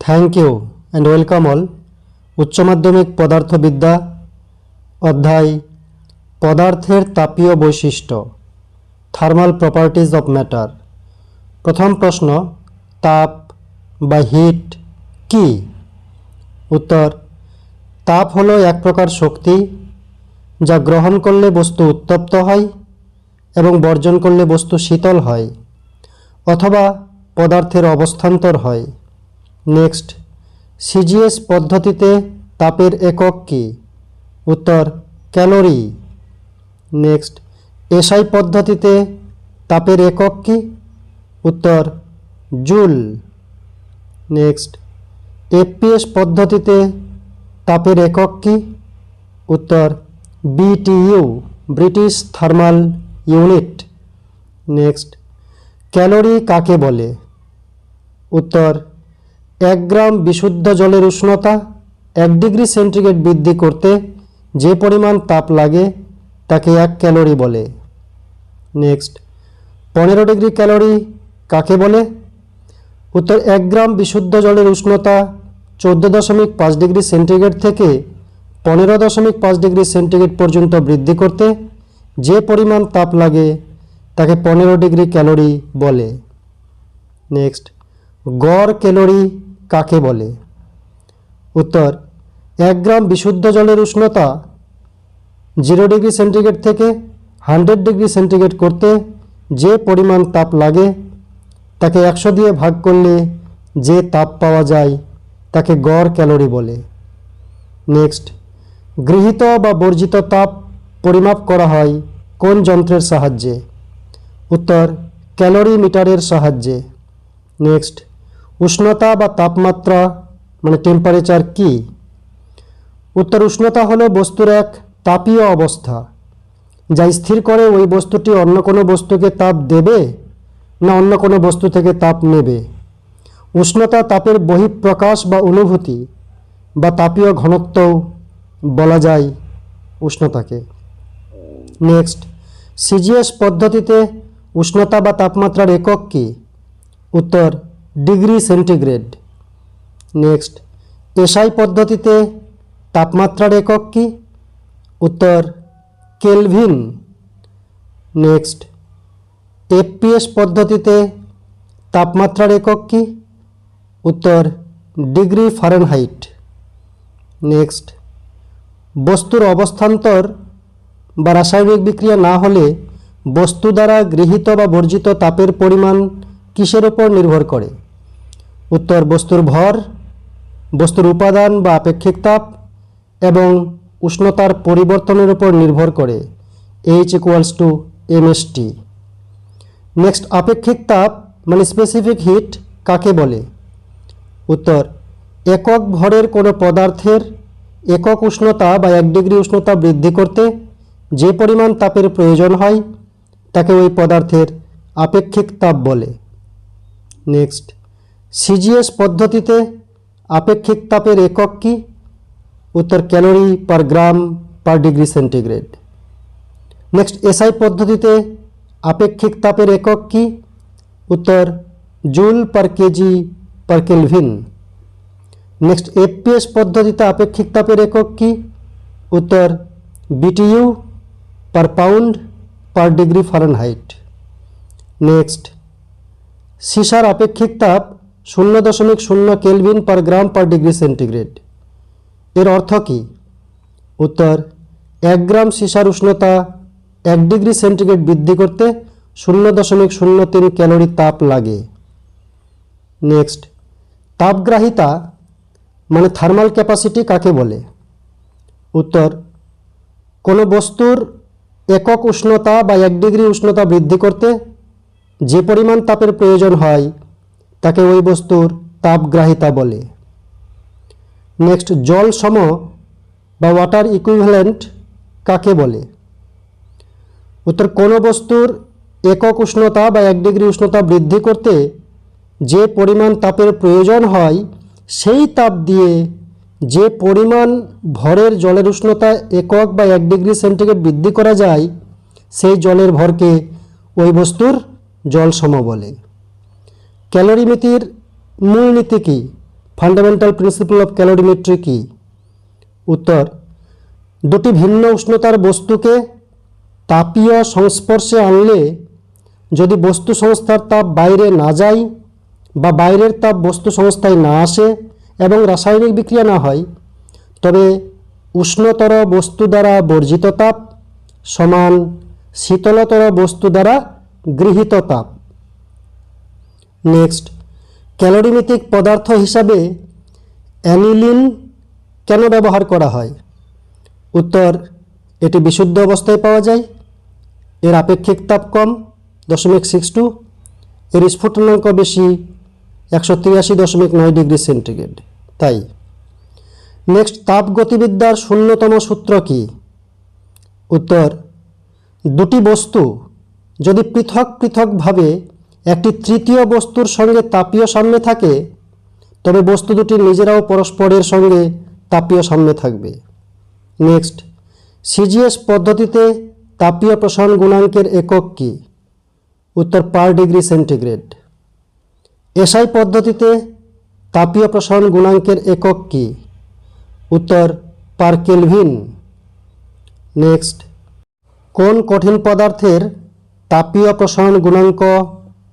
Thank you and welcome all উচ্চ মাধ্যমিক পদার্থবিদ্যা অধ্যায়, পদার্থের তাপীয় বৈশিষ্ট্য থার্মাল প্রপার্টিজ অফ ম্যাটার প্রথম প্রশ্ন, তাপ বা হিট কি? উত্তর, তাপ হলো এক প্রকার শক্তি যা গ্রহণ করলে বস্তু উত্তপ্ত হয় এবং বর্জন করলে বস্তু শীতল হয় অথবা পদার্থের অবস্থান্তর হয়। নেক্সট। সিজিএস পদ্ধতিতে তাপের একক কি? উত্তর, ক্যালোরি। নেক্সট, এসআই পদ্ধতিতে তাপের একক কি? উত্তর, জুল। নেক্সট, এফপিএস পদ্ধতিতে তাপের একক কি? উত্তর, BTU, British thermal unit. Next, calorie কাকে বলে? উত্তর এক গ্রাম বিশুদ্ধ জলের উষ্ণতা এক ডিগ্রি সেন্টিগ্রেড বৃদ্ধি করতে যে পরিমাণ তাপ লাগে তাকে এক ক্যালোরি বলে। নেক্সট, পনেরো ডিগ্রি ক্যালোরি কাকে বলে? উত্তর, এক গ্রাম বিশুদ্ধ জলের উষ্ণতা চোদ্দ দশমিক পাঁচ ডিগ্রি সেন্টিগ্রেড থেকে পনেরো দশমিক পাঁচ ডিগ্রি সেন্টিগ্রেড পর্যন্ত বৃদ্ধি করতে যে পরিমাণ তাপ লাগে তাকে পনেরো ডিগ্রি ক্যালোরি বলে। নেক্সট, গড় ক্যালোরি কাকে বলে? উত্তর, এক গ্রাম বিশুদ্ধ জলের উষ্ণতা জিরো ডিগ্রি সেন্টিগ্রেড থেকে হান্ড্রেড ডিগ্রি সেন্টিগ্রেড করতে যে পরিমাণ তাপ লাগে, তাকে একশো দিয়ে ভাগ করলে যে তাপ পাওয়া যায়, তাকে গড় ক্যালোরি বলে। নেক্সট, গৃহীত বা বর্জিত তাপ পরিমাপ করা হয় কোন যন্ত্রের সাহায্যে? উত্তর, ক্যালোরি মিটারের সাহায্যে। নেক্সট উষ্ণতা বা তাপমাত্রা মানে টেম্পারেচার কি? উত্তর উষ্ণতা হলো বস্তুর এক তাপীয় অবস্থা, যা স্থির করে ওই বস্তুটি অন্য কোনো বস্তুকে তাপ দেবে না অন্য কোনো বস্তু থেকে তাপ নেবে। উষ্ণতা তাপের বহিঃপ্রকাশ বা অনুভূতি বা তাপীয় ঘনত্বও বলা যায় উষ্ণতাকে। নেক্সট সিজিএস পদ্ধতিতে উষ্ণতা বা তাপমাত্রার একক কি? উত্তর ডিগ্রি সেন্টিগ্রেড। নেক্সট, এসআই পদ্ধতিতে তাপমাত্রার একক কি? উত্তর, কেলভিন। নেক্সট, এফপিএস পদ্ধতিতে তাপমাত্রার একক কি? উত্তর, ডিগ্রি ফারেনহাইট। নেক্সট, বস্তুর অবস্থান্তর বা রাসায়নিক বিক্রিয়া না হলে বস্তু দ্বারা গৃহীত বা বর্জিত তাপের পরিমাণ কিসের ওপর নির্ভর করে? উত্তর বস্তুর ভর, বস্তুর উপাদান বা আপেক্ষিক তাপ এবং উষ্ণতার পরিবর্তনের উপর নির্ভর করে। H equals to MST next আপেক্ষিক তাপ মানে স্পেসিফিক হিট কাকে বলে? উত্তর, একক ভরের কোনো পদার্থের একক উষ্ণতা বা এক ডিগ্রি উষ্ণতা বৃদ্ধি করতে যে পরিমাণ তাপের প্রয়োজন হয়, তাকে ওই পদার্থের আপেক্ষিক তাপ বলে। নেক্সট সিজিএস পদ্ধতিতে আপেক্ষিক তাপের একক কি? উত্তর, calorie per gram per degree centigrade. Next SI পদ্ধতিতে আপেক্ষিক তাপের একক কি? উত্তর, joule per KG per kelvin. Next FPS পদ্ধতিতে আপেক্ষিক তাপের একক কি? উত্তর BTU per pound per degree Fahrenheit. Next, সিসার আপেক্ষিক তাপ শূন্য দশমিক শূন্য kelvin per gram per degree centigrade. এর অর্থ কী? উত্তর, এক গ্রাম সিসার উষ্ণতা এক ডিগ্রি সেন্টিগ্রেড বৃদ্ধি করতে শূন্য দশমিক শূন্য তিন ক্যালোরি তাপ লাগে। নেক্সট, তাপগ্রাহিতা মানে থার্মাল ক্যাপাসিটি কাকে বলে? উত্তর, কোনো বস্তুর একক উষ্ণতা বা এক ডিগ্রি উষ্ণতা বৃদ্ধি করতে যে পরিমাণ তাপের প্রয়োজন হয় তাকে ওই বস্তুর তাপগ্রাহিতা বলে। নেক্সট জল সম বা ওয়াটার ইকুইভ্যালেন্ট কাকে বলে? উত্তর, কোনো বস্তুর একক উষ্ণতা বা এক ডিগ্রি উষ্ণতা বৃদ্ধি করতে যে পরিমাণ তাপের প্রয়োজন হয়, সেই তাপ দিয়ে যে পরিমাণ ভরের জলের উষ্ণতা একক বা এক ডিগ্রি সেন্টিগ্রেড বৃদ্ধি করা যায়, সেই জলের ভরকে ওই বস্তুর জল সম বলে। ক্যালোরিমিতির মূলনীতি কী? ফান্ডামেন্টাল প্রিন্সিপাল অফ ক্যালোরিমেট্রি কি? উত্তর, দুটি ভিন্ন উষ্ণতার বস্তুকে তাপীয় সংস্পর্শে আনলে যদি বস্তু সংস্থার তাপ বাইরে না যায় বা বাইরের তাপ বস্তু সংস্থায় না আসে এবং রাসায়নিক বিক্রিয়া না হয়, তবে উষ্ণতর বস্তু দ্বারা বর্জিত তাপ সমান শীতলতর বস্তু দ্বারা গৃহীত তাপ। নেক্সট। ক্যালোরিমিতিক পদার্থ হিসাবে অ্যানিলিন কেন ব্যবহার করা হয়? উত্তর, এটি বিশুদ্ধ অবস্থায় পাওয়া যায়। এর আপেক্ষিক তাপ কম, দশমিক সিক্স টু এর স্ফুটনাঙ্ক বেশি, একশো তিরাশি দশমিক নয় ডিগ্রি সেন্টিগ্রেড। তাই। নেক্সট, তাপ গতিবিদ্যার শূন্যতম সূত্র কি? উত্তর, দুটি বস্তু যদি পৃথক পৃথকভাবে একটি তৃতীয় বস্তুর সঙ্গে তাপীয় সাম্যে থাকে, তবে বস্তু দুটি নিজেরাও পরস্পরের সঙ্গে তাপীয় সাম্যে থাকবে। নেক্সট, সিজিএস পদ্ধতিতে তাপীয় প্রসারণ গুণাঙ্কের একক কি? উত্তর, পার ডিগ্রি সেন্টিগ্রেড। এসআই পদ্ধতিতে তাপীয় প্রসারণ গুণাঙ্কের একক কি? উত্তর, পার কেলভিন। নেক্সট, কোন কঠিন পদার্থের তাপীয় প্রসারণ গুণাঙ্ক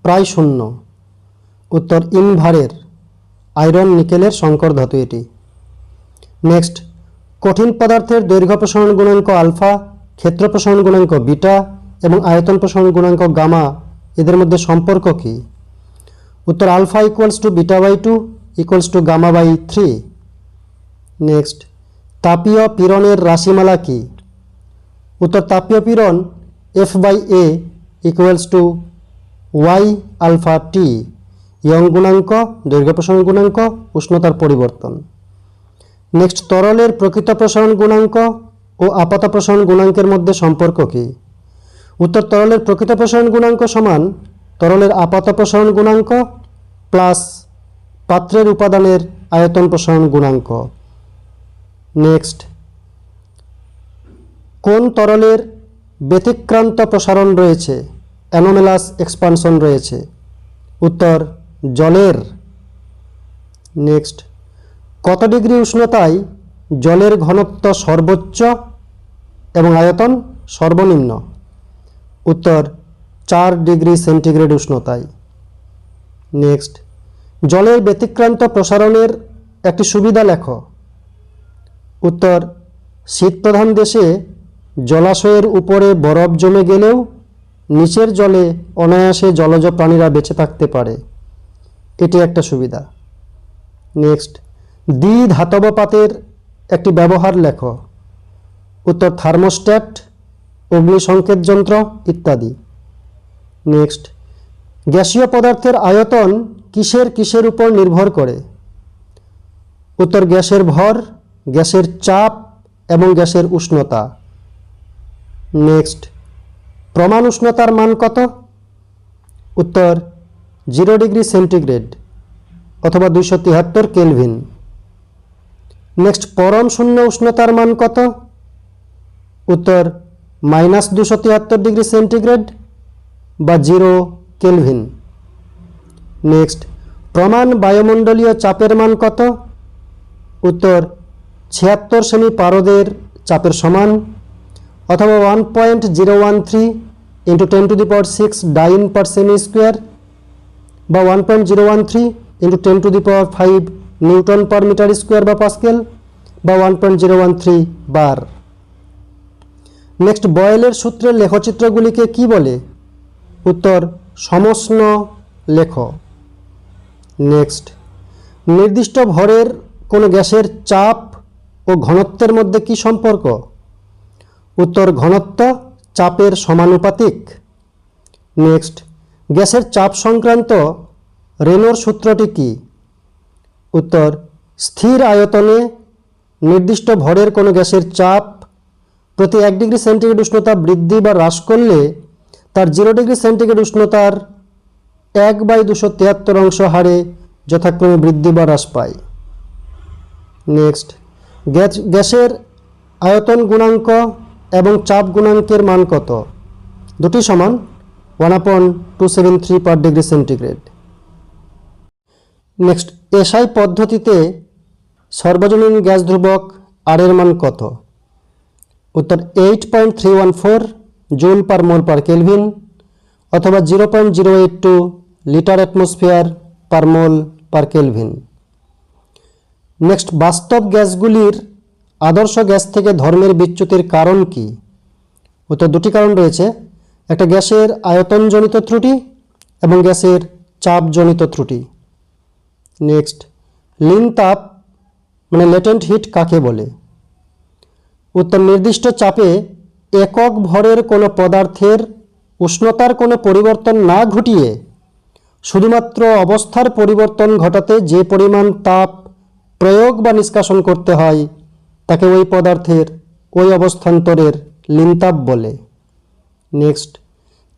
প্রায় শূন্য। উত্তর ইনভারের আয়রন নিকেলের সংকর ধাতু এটি। নেক্সট, কঠিন পদার্থের দৈর্ঘ্য প্রসারণ গুণাঙ্ক আলফা, ক্ষেত্র প্রসারণ গুণাঙ্ক বিটা এবং আয়তন প্রসারণ গুণাঙ্ক গামা এদের মধ্যে সম্পর্ক কী? উত্তর alpha equals to beta by two equals to gamma by three next, তাপীয় পীড়নের রাশিমালা কি? উত্তর তাপীয় পীড়ন F by A equals to Y alpha T Young গুণাঙ্ক, দৈর্ঘ্য প্রসারণ গুণাঙ্ক, উষ্ণতার পরিবর্তন। নেক্সট তরলের প্রকৃত প্রসারণ গুণাঙ্ক ও আপাত প্রসারণ গুণাঙ্কের মধ্যে সম্পর্ক কি? উত্তর, তরলের প্রকৃত প্রসারণ গুণাঙ্ক সমান তরলের আপাত প্রসারণ গুণাঙ্ক প্লাস পাত্রের উপাদানের আয়তন প্রসারণ গুণাঙ্ক। নেক্সট কোন তরলের ব্যতিক্রান্ত প্রসারণ রয়েছে? অ্যানোমেলাস এক্সপানশন রয়েছে। উত্তর, জলের। নেক্সট, কত ডিগ্রি উষ্ণতায় জলের ঘনত্ব সর্বোচ্চ এবং আয়তন সর্বনিম্ন? উত্তর, চার ডিগ্রি সেন্টিগ্রেড উষ্ণতায়। নেক্সট, জলের ব্যতিক্রান্ত প্রসারণের একটি সুবিধা লেখ। উত্তর, শীতপ্রধান দেশে জলাশয়ের উপরে বরফ জমে গেলেও নিচের জলে অনায়াসে জলজ প্রাণীরা বেঁচে থাকতে পারে। এটি একটা সুবিধা। নেক্সট দ্বি ধাতবপাতের একটি ব্যবহার লেখ। উত্তর, থার্মোস্ট্যাট, অগ্নিসংকেত যন্ত্র ইত্যাদি। নেক্সট, গ্যাসীয় পদার্থের আয়তন কিসের কিসের উপর নির্ভর করে? উত্তর, গ্যাসের ভর, গ্যাসের চাপ এবং গ্যাসের উষ্ণতা। নেক্সট প্রমাণ উষ্ণতার মান কত? উত্তর, জিরো ডিগ্রি সেন্টিগ্রেড অথবা দুইশো তিয়াত্তর কেলভিন। নেক্সট, পরম শূন্য উষ্ণতার মান কত? উত্তর, মাইনাস দুশো তিয়াত্তর ডিগ্রি সেন্টিগ্রেড বা জিরো কেলভিন। নেক্সট, প্রমাণ বায়ুমণ্ডলীয় চাপের মান কত? উত্তর, ছিয়াত্তর সেমি পারদের চাপের সমান অথবা one point zero one three into ten to the power six dyne per cm square বা one point zero one three into ten to the power five newton per metre square বা pascal বা one point zero one three bar next বয়েলের সূত্রের লেখচিত্রগুলিকে কি বলে? উত্তর, সমষ্ণ লেখ। Next নির্দিষ্ট ভরের কোনো গ্যাসের চাপ ও ঘনত্বের মধ্যে কি সম্পর্ক? উত্তর, ঘনত্ব চাপের সমানুপাতিক। নেক্সট, গ্যাসের চাপ সংক্রান্ত রেনোর সূত্রটি কি? উত্তর, স্থির আয়তনে নির্দিষ্ট ভরের কোনো গ্যাসের চাপ প্রতি এক ডিগ্রি সেন্টিগ্রেড উষ্ণতা বৃদ্ধি বা হ্রাস করলে তার জিরো ডিগ্রি সেন্টিগ্রেড উষ্ণতার এক বাই দুশো তিয়াত্তর অংশ হারে যথাক্রমে বৃদ্ধি বা হ্রাস পায়। নেক্সট, গ্যাস, গ্যাসের আয়তন গুণাঙ্ক এবং চাপ গুণাঙ্কের মান কত? দুটি সমান one upon two seven three per degree centigrade next SI পদ্ধতিতে সর্বজনীন গ্যাস ধ্রুবক আর এর মান কত? উত্তর eight point three one four joule per mole per kelvin অথবা zero point zero eight two litre atmosphere per mole per kelvin next বাস্তব গ্যাসগুলির আদর্শ গ্যাস থেকে ধর্মের বিচ্যুতির কারণ কি? উত্তর দুটি কারণ রয়েছে। একটা গ্যাসের আয়তনজনিত ত্রুটি এবং গ্যাসের চাপজনিত ত্রুটি। নেক্সট লিন তাপ মানে লেটেন্ট হিট কাকে বলে? উত্তর, নির্দিষ্ট চাপে একক ভরের কোনো পদার্থের উষ্ণতার কোনো পরিবর্তন না ঘটিয়ে শুধুমাত্র অবস্থার পরিবর্তন ঘটাতে যে পরিমাণ তাপ প্রয়োগ বা নিষ্কাশন করতে হয় তাকে ওই পদার্থের, ওই অবস্থান্তরের লিনতাপ বলে। নেক্সট,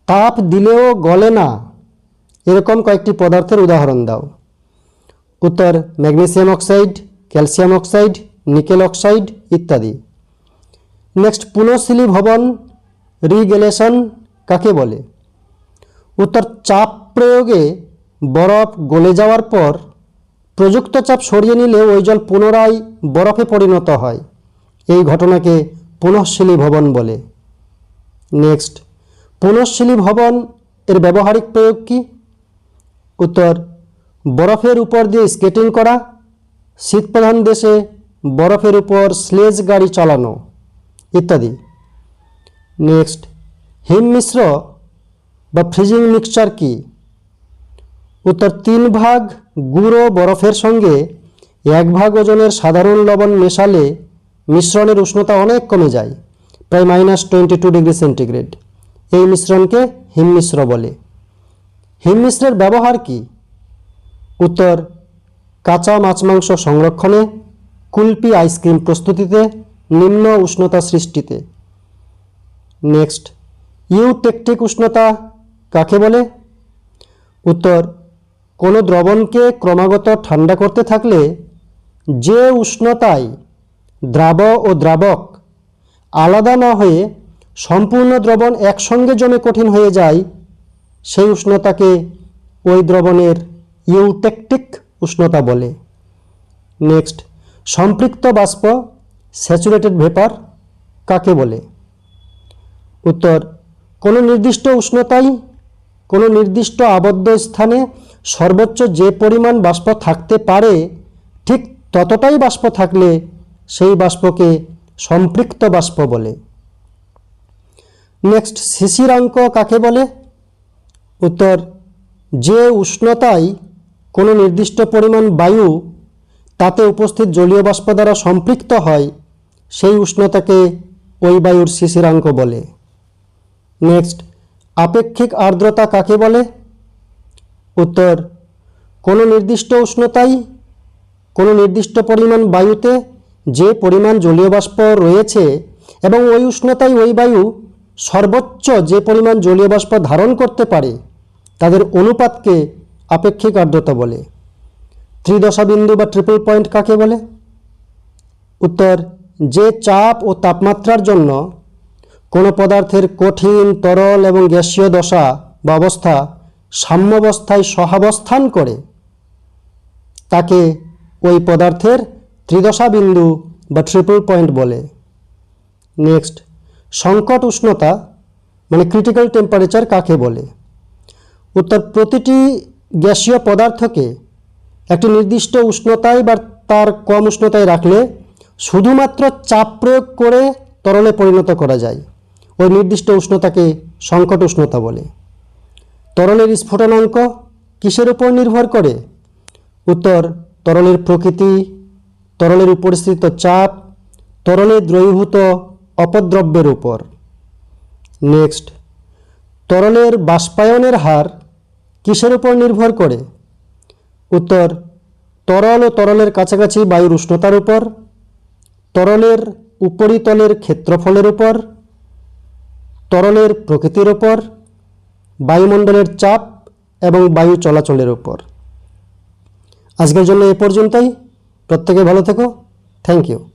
তাপ দিলেও গলে না। এরকম কয়েকটি পদার্থের উদাহরণ দাও। উত্তর, magnesium oxide, calcium oxide, nickel oxide ইত্যাদি। নেক্সট, পুনঃশিলি ভবন, রিগেলেশন কাকে বলে? উত্তর, চাপ প্রয়োগে বরফ গলে যাওয়ার পর প্রযুক্ত চাপ সরিয়ে নিলে ওই জল পুনরায় বরফে পরিণত হয়। এই ঘটনাকে পুনঃশিলি ভবন বলে। নেক্সট, পুনঃশিলি ভবন এর ব্যবহারিক প্রয়োগ কী? উত্তর, বরফের উপর দিয়ে স্কেটিং করা, শীতপ্রধান দেশে বরফের উপর স্লেজ গাড়ি চালানো ইত্যাদি। নেক্সট, হিম মিশ্র বা ফ্রিজিং মিক্সচার কি? উত্তর, তিন ভাগ গুঁড়ো বরফের সঙ্গে এক ভাগ ওজনের সাধারণ লবণ মেশালে মিশ্রণের উষ্ণতা অনেক কমে যায়, প্রায় minus twenty two degree centigrade এই মিশ্রণকে হিমমিশ্র বলে। হিমমিশ্রের ব্যবহার কি? উত্তর, কাঁচা মাছ মাংস সংরক্ষণে, কুলপি আইসক্রিম প্রস্তুতিতে, নিম্ন উষ্ণতা সৃষ্টিতে। নেক্সট ইউটেকটিক উষ্ণতা কাকে বলে? উত্তর কোনো দ্রবণকে ক্রমাগত ঠান্ডা করতে থাকলে যে উষ্ণতায় দ্রাব ও দ্রাবক আলাদা না হয়ে সম্পূর্ণ দ্রবণ একসঙ্গে জমে কঠিন হয়ে যায়, সেই উষ্ণতাকে ওই দ্রবণের ইউটেকটিক উষ্ণতা বলে। নেক্সট, সম্পৃক্ত বাষ্প, স্যাচুরেটেড ভেপার, কাকে বলে? উত্তর, কোনো নির্দিষ্ট উষ্ণতায় কোনো নির্দিষ্ট আবদ্ধ স্থানে সর্বোচ্চ যে পরিমাণ বাষ্প থাকতে পারে, ঠিক ততটাই বাষ্প থাকলে সেই বাষ্পকে সম্পৃক্ত বাষ্প বলে। নেক্সট শিশিরাঙ্ক কাকে বলে? উত্তর, যে উষ্ণতায় কোনো নির্দিষ্ট পরিমাণ বায়ু তাতে উপস্থিত জলীয় বাষ্প দ্বারা সম্পৃক্ত হয়, সেই উষ্ণতাকে ওই বায়ুর শিশিরাঙ্ক বলে। নেক্সট, আপেক্ষিক আর্দ্রতা কাকে বলে? উত্তর, কোনো নির্দিষ্ট উষ্ণতায়, কোনো নির্দিষ্ট পরিমাণ বায়ুতে যে পরিমাণ জলীয় বাষ্প রয়েছে এবং ওই উষ্ণতায় ওই বায়ু সর্বোচ্চ যে পরিমাণ জলীয় বাষ্প ধারণ করতে পারে, তাদের অনুপাতকে আপেক্ষিক আর্দ্রতা বলে। ত্রিদশা বিন্দু বা ট্রিপল পয়েন্ট কাকে বলে? উত্তর, যে চাপ ও তাপমাত্রার জন্য কোনো পদার্থের কঠিন, তরল এবং গ্যাসীয় দশা বা অবস্থা সাম্যাবস্থায় সহাবস্থান করে, তাকে ওই পদার্থের ত্রিদশা বিন্দু বা ট্রিপল পয়েন্ট বলে। নেক্সট সংকট উষ্ণতা মানে ক্রিটিক্যাল টেম্পারেচার কাকে বলে? উত্তর, প্রতিটি গ্যাসীয় পদার্থকে একটি নির্দিষ্ট উষ্ণতায় বা তার কম উষ্ণতায় রাখলে শুধুমাত্র চাপ প্রয়োগ করে তরলে পরিণত করা যায়। ওই নির্দিষ্ট উষ্ণতাকে সংকট উষ্ণতা বলে। তরলের স্ফুটনাঙ্ক কিসের উপর নির্ভর করে? উত্তর তরলের প্রকৃতি তরলের উপরিস্থিত চাপ তরলে দ্রবীভূত অপদ্রব্যের উপর। নেক্সট তরলের বাষ্পায়নের হার কিসের উপর নির্ভর করে? উত্তর তরল ও তরলের কাছাকাছি বায়ুর উষ্ণতার উপর তরলের উপরিতলের ক্ষেত্রফলের উপর তরলের প্রকৃতির উপর বায়ুমণ্ডলের চাপ এবং বায়ু চলাচলের উপর। আজকের জন্য এ পর্যন্তই। প্রত্যেকে ভালো থেকো। Thank you